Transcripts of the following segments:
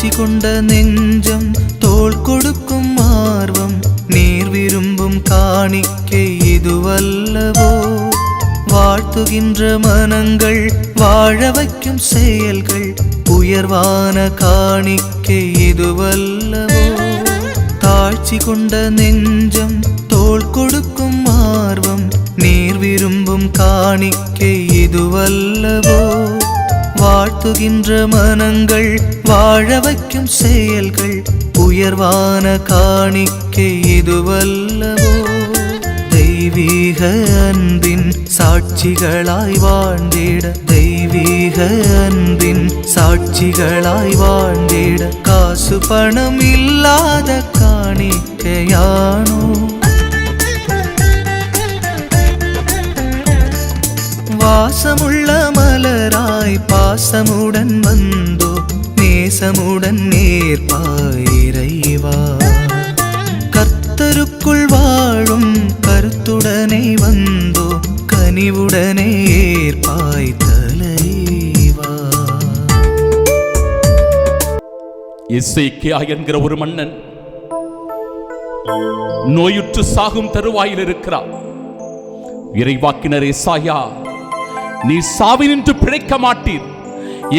தாழ்ச்சி கொண்ட நெஞ்சம் தோல் கொடுக்கும் ஆர்வம் நீர் விரும்பும் காணிக்கை இதுவல்லவோ? வாழ்த்துகின்ற மனங்கள் வாழ வைக்கும் செயல்கள் உயர்வான காணிக்கை இதுவல்லவோ? தாழ்ச்சி கொண்ட நெஞ்சம் தோல் கொடுக்கும் ஆர்வம் நீர் விரும்பும் காணிக்கை வாழ்த்துகின்ற மனங்கள் வாழ வைக்கும் செயல்கள் உயர்வான காணிக்கை இதுவல்லவோ? தெய்வீக அன்பின் சாட்சிகளாய் வாழ்ந்திட தெய்வீக அன்பின் சாட்சிகளாய் வாழ்ந்திட காசு பணம் இல்லாத காணிக்கையான பாசமுள்ள மலராய் பாசமுடன் வந்தோ நேசமுடன் நேர்பாயிரைவா கர்த்தருக்குள் வாழும் கருத்துடனே வந்தோ கனிவுடனே ஏற்பாய் தலைவா. இசைக்கியா என்கிற ஒரு மன்னன் நோயுற்று சாகும் தருவாயில் இருக்கிறார் இறைவாக்கினர் இசாயா நீ சாவி நின்று பிழைக்க மாட்டீர்.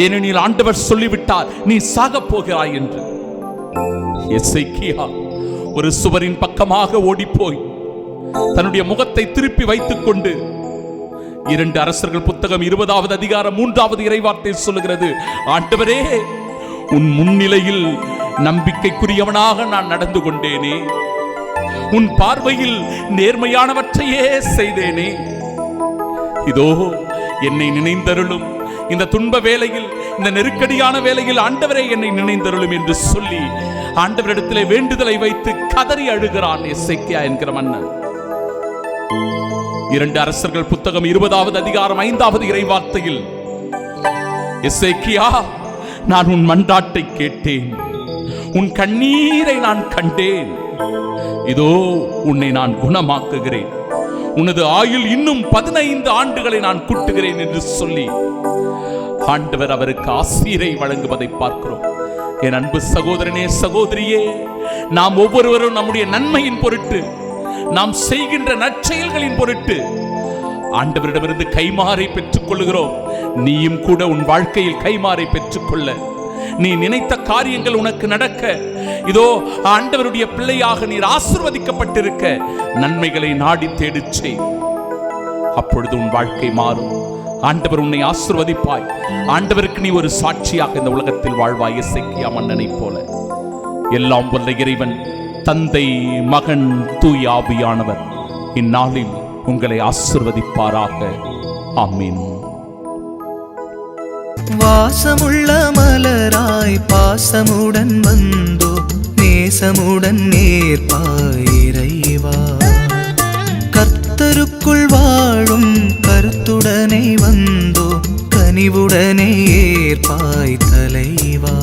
ஏனெனில் ஆண்டவர் சொல்லிவிட்டார் நீ சாகப் போகிறாய் என்று. எசேக்கியா ஒரு சுவரின் பக்கமாக ஓடிப்போய் தன்னுடைய முகத்தை திருப்பி வைத்துக் கொண்டு இரண்டு அரசர்கள் புத்தகம் இருபதாவது அதிகாரம் மூன்றாவது இறைவார்த்தை சொல்லுகிறது ஆண்டவரே உன் முன்னிலையில் நம்பிக்கைக்குரியவனாக நான் நடந்து கொண்டேனே. உன் பார்வையில் நேர்மையானவற்றையே செய்தேனே. இதோ என்னை நினைந்தருளும். இந்த துன்ப வேலையில் இந்த நெருக்கடியான வேலையில் ஆண்டவரே என்னை நினைந்தருளும் என்று சொல்லி ஆண்டவரிடத்திலே வேண்டுதலை வைத்து கதறி அழுகிறான் எஸ்ஐக்கியா என்கிற மன்னன். இரண்டு அரசர்கள் புத்தகம் இருபதாவது அதிகாரம் ஐந்தாவது இறைவார்த்தையில் எஸ்ஐக்கியா நான் உன் மன்றாட்டை கேட்டேன். உன் கண்ணீரை நான் கண்டேன். இதோ உன்னை நான் குணமாக்குகிறேன். உனது ஆயுள் இன்னும் பதினைந்து ஆண்டுகளை நான் கூட்டுகிறேன் என்று சொல்லி ஆண்டவர் அவருக்கு ஆசீரை வழங்குவதை பார்க்கிறோம். என் அன்பு சகோதரனே சகோதரியே நாம் ஒவ்வொருவரும் நம்முடைய நன்மையின் பொருட்டு நாம் செய்கின்ற நற்செயல்களின் பொருட்டு ஆண்டவரிடமிருந்து கைமாறை பெற்றுக் கொள்கிறோம் நீயும் கூட உன் வாழ்க்கையில் கைமாறை பெற்றுக்கொள்ள நீ நினைத்த காரியங்கள் உனக்கு நடக்க. இதோ ஆண்டவருடைய பிள்ளையாக நீர் ஆசிர்வதிக்கப்பட்டிருக்க. நன்மைகளை நாடி தேடிச்சே. அப்பொழுது உன் வாழ்க்கை மாறும். ஆண்டவர் உன்னை ஆசிர்வதிப்பாய். ஆண்டவருக்கு நீ ஒரு சாட்சியாக இந்த உலகத்தில் வாழ்வாய். இசைக்கியா மன்னனைப் போல. எல்லாம் வல்ல இறைவன் தந்தை மகன் தூய் ஆவியானவர். இந்நாளில் உங்களை ஆசிர்வதிப்பாராக. ஆமீன். வாசமுள்ள மலராய் பாசமுடன் வந்தோ நேசமுடன் நேர்பாயிரைவா கத்தருக்குள் வாழும் கருத்துடனே வந்தோ கனிவுடனே ஏற்பாய் தலைவா.